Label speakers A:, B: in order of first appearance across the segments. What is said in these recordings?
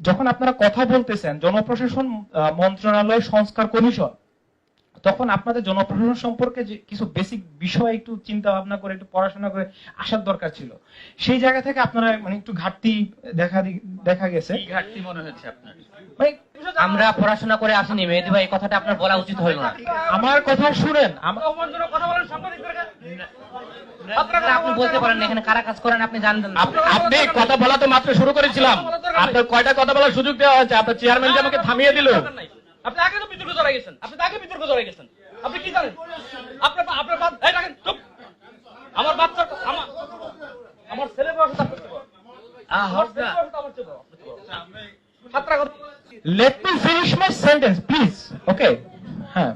A: যখন আপনারা কথা বলতেছেন জনপ্রশাসন মন্ত্রণালয় সংস্কার কমিশন তখন আপনাদের জনপ্রশাসন সম্পর্কে যে কিছু বেসিক বিষয় একটু চিন্তা ভাবনা করে একটু পড়াশোনা করে আসার দরকার ছিল। সেই জায়গা থেকে আপনারা মানে একটু ঘাটতি দেখা দেখা গেছে।
B: ঘাটতি মনে হচ্ছে আপনার?
A: মানে
C: আমরা পড়াশোনা করে আসিনি মেহেদি ভাই এই কথাটা আপনার বলা উচিত হইল না।
A: আমার কথা শুনেন
C: আপনি বলতে পারেন এখানে কারা কাজ করেন আপনি জানতেন
D: আপনি কথা বলা তো মাত্র শুরু করেছিলাম। আপনার কয়টা কথা বলার সুযোগ দেওয়া হয়েছে? আপনার চেয়ারম্যান যে আমাকে থামিয়ে দিল।
B: আপনি আগে তো বিতর্ক জড়াই গেছেন। আপনি আগে বিতর্ক জড়াই গেছেন। আপনি কি জানেন? আপনার আপনার বাদ এই রাখেন চুপ। আমার বাচ্চা আমার আমার ছেলে বয়স
A: let me finish my sentence please okay? হ্যাঁ।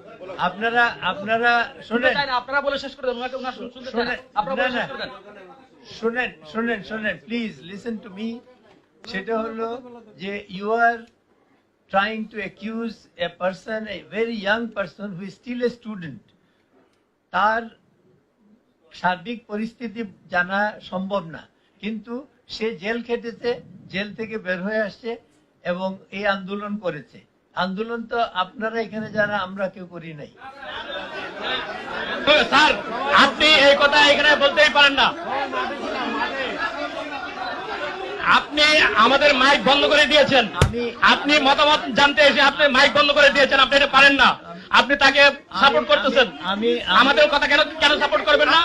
E: আপনারা আপনারা শুনেন।
B: না আপনারা বলে শেষ করে দেন ওনাকে ওনার শুনতে আপনারা বলে শেষ করে দেন।
E: শুনেন শুনেন শুনেন প্লিজ লিসেন টু মি সেটা হলো যে you are trying to accuse a person a very young person who still a student তার সার্বিক পরিস্থিতি জানা সম্ভব না। কিন্তু সে জেল খেটেছে জেল থেকে বের হয়ে আসছে এবং এই আন্দোলন করেছে। আন্দোলন তো আপনারা এখানে যারা আমরা কেউ করি নাই।
D: স্যার আপনি এই কথা এখানে বলতেই পারেন না। আপনি আমাদের মাইক বন্ধ করে দিয়েছেন। আপনি মতামত জানতে এসে আপনি মাইক বন্ধ করে দিয়েছেন আপনি এটা পারেন না। আপনি তাকে সাপোর্ট করতেছেন।
E: আমি- আমি-
D: আমাদের কথা কেন কেন সাপোর্ট করবেন না?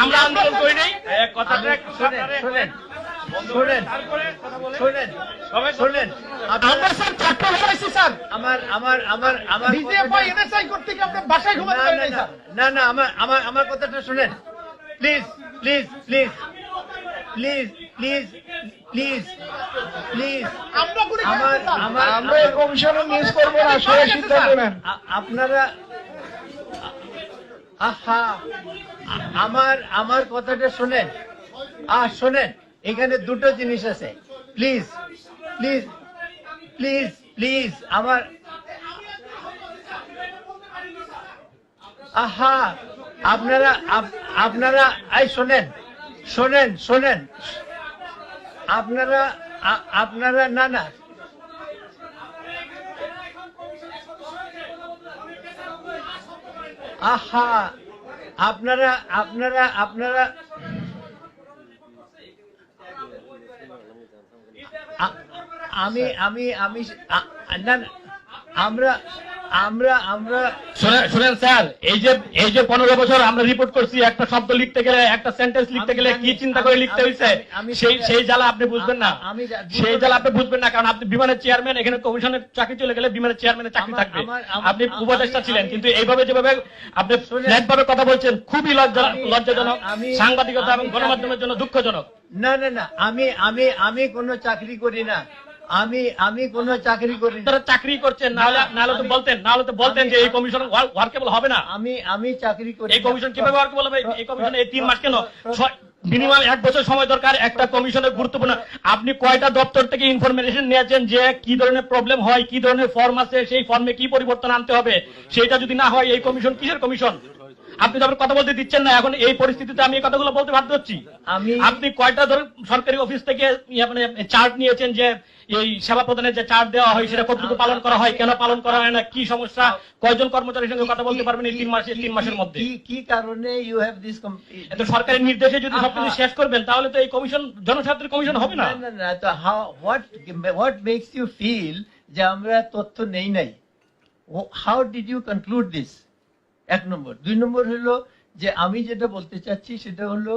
D: আমরা আন্দোলন করি নাই।
E: না, না, আমার কথাটা শুনেন। Please please please please please please please
A: আমরা
E: আমার আমার
A: আমরা এই কমিশনের নিউজ করব না সবাই সিদ্ধান্ত নেন।
E: আপনারা আহা। আমার আমার কথাটা শোনেন। আহ শোনেন। এখানে দুটো জিনিস আছে। প্লিজ প্লিজ প্লিজ প্লিজ আমার আহা। আপনারা আপনারা আই শোনেন। শোনেন শোনেন। আপনারা আপনারা না না। আহা আপনারা আপনারা আপনারা আমি আমি আমি না আমরা আমরা আমরা
D: শুনেন স্যার এই যে এই যে পনেরো বছর আমরা রিপোর্ট করছি একটা শব্দ লিখতে গেলে একটা সেন্টেন্স লিখতে গেলে কি চিন্তা করে লিখতে হয়েছে সেই সেই জ্বালা আপনি বুঝবেন না। সেই জ্বালা আপনি বুঝবেন না কারণ আপনি বিমানের চেয়ারম্যান এখানে কমিশনের চাকরি চলে গেলে বিমানের চেয়ারম্যানের চাকরি থাকবে। আপনি উপদেষ্টা ছিলেন কিন্তু এইভাবে যেভাবে আপনি
E: শুনেন।
D: ফ্ল্যাট ভাবে কথা বলছেন খুবই লজ্জা লজ্জাজনক সাংবাদিকতা এবং গণমাধ্যমের জন্য দুঃখজনক।
E: না না না আমি আমি আমি কোনো চাকরি করি না। আমি আমি কোনো চাকরি করি
D: তারা চাকরি করছেন নাহলে নাহলে তো বলতেন নাহলে তো বলতেন যে এই কমিশন ওয়ার্কেবল হবে না।
E: আমি আমি চাকরি করি
D: এই কমিশন কীভাবে ওয়ার্কেবল হবে? এই কমিশন এই তিন মাস কেন? মিনিমাম এক বছর সময় দরকার একটা কমিশনের গুরুত্বপূর্ণ। আপনি কয়টা দপ্তর থেকে ইনফরমেশন নিয়েছেন যে কি ধরনের প্রবলেম হয় কি ধরনের ফর্ম আছে সেই ফর্মে কি পরিবর্তন আনতে হবে? সেটা যদি না হয় এই কমিশন কিসের কমিশন? আপনি তো কথা বলতে দিচ্ছেন না এখন এই পরিস্থিতিতে আমি এই কথাগুলো বলতে বাধ্য হচ্ছি।
E: আমি
D: আপনি কয়টা ধরুন সরকারি অফিস থেকে ইয়ে মানে চার্ট নিয়েছেন যে এই সেবা প্রদানের যে চার্ট দেওয়া হয় সেটা কতটুকু পালন করা হয় কেন পালন করা হয় না কি সমস্যা কয়জন কর্মচারীর সঙ্গে কথা বলতে পারবেন এই তিন মাসে তিন মাসের মধ্যে?
E: কি কি কারণে ইউ হ্যাভ দিস
D: এত সরকারের নির্দেশে যদি সবকিছু। শেষ করবেন তাহলে তো এই কমিশন জনস্বার্থের কমিশন হবে না?
E: না না তো how what what makes you feel যে আমরা তথ্য নেই নাই? How did you conclude this এক নম্বর। দুই নম্বর হলো যে আমি যেটা বলতে চাচ্ছি সেটা হলো